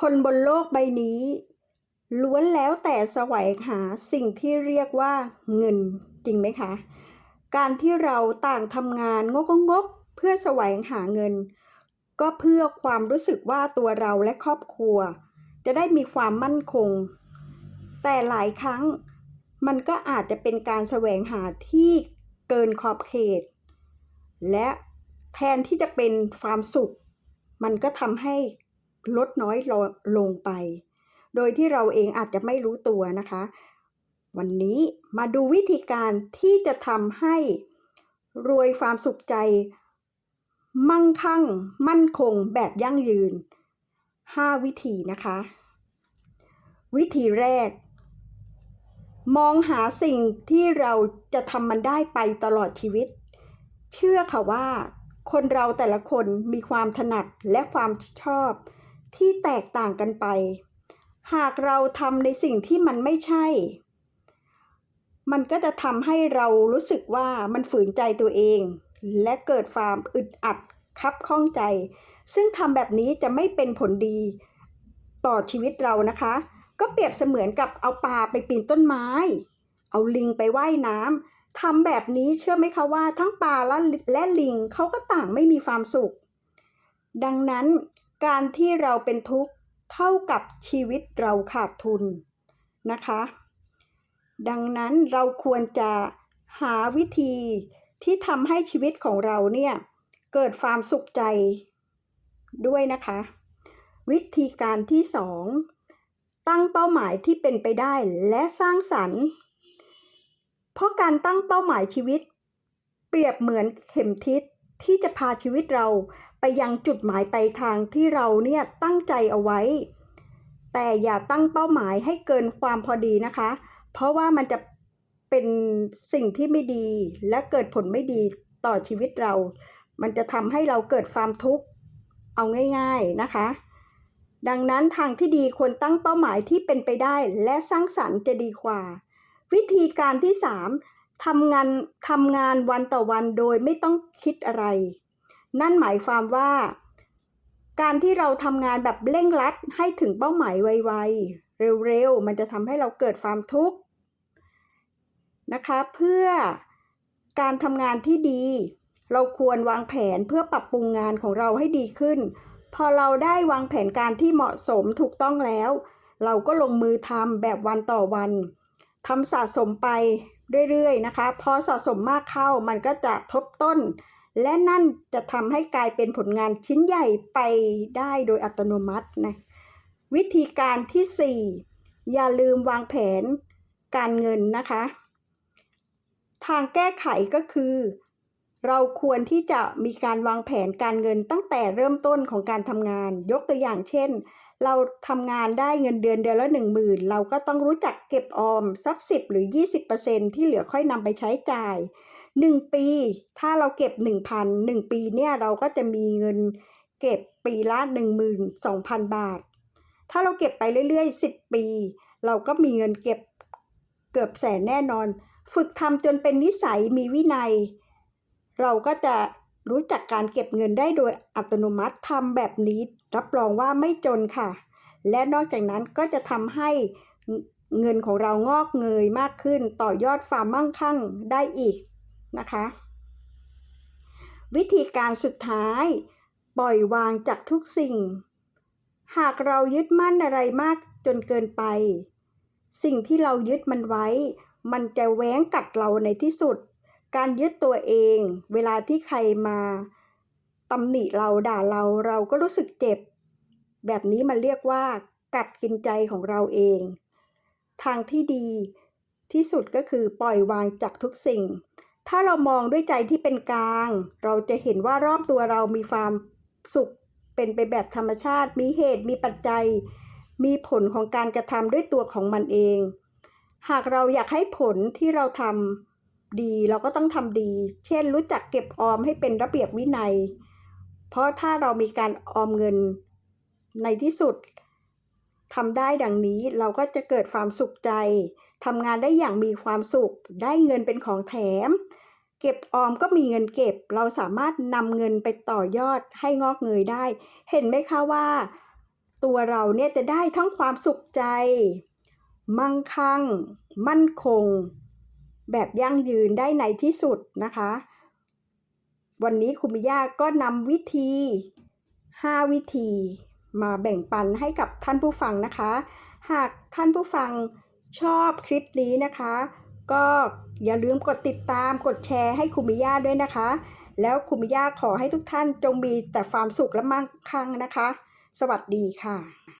คนบนโลกใบนี้ ล้วนแล้วแต่แสวงหาสิ่งที่เรียกว่าเงินจริงไหมคะ การที่เราต่างทำงานงกงกเพื่อแสวงหาเงิน ก็เพื่อความรู้สึกว่าตัวเราและครอบครัว จะได้มีความมั่นคง แต่หลายครั้งมันก็อาจจะเป็นการแสวงหาที่เกินขอบเขต และแทนที่จะเป็นความสุข มันก็ทำให้ ลดน้อยลงลงไป โดยที่เราเองอาจจะไม่รู้ตัวนะคะ วันนี้มาดูวิธีการที่จะทำให้รวยความสุขใจ มั่งคั่ง มั่นคงแบบยั่งยืน 5 วิธีนะคะ วิธีแรก มองหาสิ่งที่เราจะทำมันได้ไปตลอดชีวิต เชื่อค่ะว่าคนเราแต่ละคนมีความถนัดและความชอบ ที่แตกต่างกันไป หากเราทำในสิ่งที่มันไม่ใช่ มันก็จะทำให้เรารู้สึกว่ามันฝืนใจตัวเอง และเกิดความอึดอัดคับข้องใจ ซึ่งทำแบบนี้จะไม่เป็นผลดีต่อชีวิตเรานะคะ ก็เปรียบเสมือนกับเอาปลาไปปีนต้นไม้ เอาลิงไปไว่ายน้ำทำแบบนี้เชื่อไหมคะว่า ทั้งปลาและและลิงเขาก็ต่างไม่มีความสุข ดังนั้น การที่เราเป็นทุกข์เท่ากับชีวิตเราขาดทุนนะคะ ดังนั้นเราควรจะหาวิธีที่ทำให้ชีวิตของเราเนี่ยเกิดความสุขใจด้วยนะคะ วิธีการที่สองตั้งเป้าหมายที่เป็นไปได้และสร้างสรรค์ เพราะการตั้งเป้าหมายชีวิต เปรียบเหมือนเข็มทิศ ที่จะพาชีวิตเราไปยังจุดหมายปลายทางที่เราเนี่ยตั้งใจเอาไว้ แต่อย่าตั้งเป้าหมายให้เกินความพอดีนะคะ เพราะว่ามันจะเป็นสิ่งที่ไม่ดีและเกิดผลไม่ดีต่อชีวิตเรา มันจะทำให้เราเกิดความทุกข์เอาง่าย ๆนะคะ ดังนั้นทางที่ดีควรตั้งเป้าหมายที่เป็นไปได้และสร้างสรรค์จะดีกว่า วิธีการที่ 3 ทำงานทำงานวันต่อวันโดยไม่ต้องคิดอะไร นั่นหมายความว่า การที่เราทำงานแบบเร่งรัดให้ถึงเป้าหมายไวๆ เร็วๆ มันจะทำให้เราเกิดความทุกข์นะคะ เพื่อการทำงานที่ดี เราควรวางแผนเพื่อปรับปรุงงานของเราให้ดีขึ้น พอเราได้วางแผนการที่เหมาะสมถูกต้องแล้ว เราก็ลงมือทำแบบวันต่อวันทำสะสมไป เรื่อยๆนะคะ พอสะสมมากเข้ามันก็จะทบต้น และนั่นจะทำให้กลายเป็นผลงานชิ้นใหญ่ไปได้โดยอัตโนมัตินะวิธีการที่ 4 อย่าลืมวางแผนการเงินนะคะ ทางแก้ไขก็คือ เราควรที่จะมีการวางแผนการเงินตั้งแต่เริ่มต้นของการทำงาน ยกตัวอย่างเช่น เราทำงานได้เงินเดือนเดือนละ1 0,000เราก็ต้องรู้จักเก็บออมสัก 10 หรือ 20%ที่เหลือค่อยนำไปใช้จ่าย 1 ปี ถ้าเราเก็บ 1,000 1 ปีเนี่ยเราก็จะมีเงินเก็บปีละ12,000 บาท ถ้าเราเก็บไปเรื่อยๆ 10 ปี เราก็มีเงินเก็บเกือบแสนแน่นอน ฝึกทำจนเป็นนิสัยมีวินัย เราก็จะ รู้จักการเก็บเงินได้โดยอัตโนมัติทำแบบนี้ รับรองว่าไม่จนค่ะ และนอกจากนั้นก็จะทำให้เงินของเรางอกเงยมากขึ้น ต่อยอดความมั่งคั่งได้อีกนะคะ วิธีการสุดท้าย ปล่อยวางจากทุกสิ่ง หากเรายึดมั่นอะไรมากจนเกินไป สิ่งที่เรายึดมันไว้ มันจะแว้งกัดเราในที่สุด การยึดตัวเอง เวลาที่ใครมาตำหนิเราด่าเราเราก็รู้สึกเจ็บ แบบนี้มันเรียกว่า กัดกินใจของเราเอง ทางที่ดีที่สุดก็คือปล่อยวางจากทุกสิ่ง ถ้าเรามองด้วยใจที่เป็นกลาง เราจะเห็นว่ารอบตัวเรามีความสุขเป็นไปแบบธรรมชาติ มีเหตุมีปัจจัย มีผลของการกระทำด้วยตัวของมันเอง หากเราอยากให้ผลที่เราทำ ดี เราก็ต้องทำดี เช่น รู้จักเก็บออมให้เป็นระเบียบวินัย เพราะถ้าเรามีการออมเงินในที่สุดทำได้ดังนี้เราก็จะเกิดความสุขใจทำงานได้อย่างมีความสุข ได้เงินเป็นของแถม เก็บออมก็มีเงินเก็บ เราสามารถนำเงินไปต่อยอดให้งอกเงยได้ เห็นไหมคะว่า ตัวเราเนี่ยจะได้ทั้งความสุขใจ มั่งคั่ง มั่นคง แบบยั่งยืนได้ในที่สุดนะคะ วันนี้คุณมิยาก็นำวิธี 5 วิธีมาแบ่งปันให้กับท่านผู้ฟังนะคะ หากท่านผู้ฟังชอบคลิปนี้นะคะ ก็อย่าลืมกดติดตามกดแชร์ให้คุณมิยาด้วยนะคะ แล้วคุณมิยาขอให้ทุกท่านจงมีแต่ความสุขและมั่งคั่งนะคะ สวัสดีค่ะ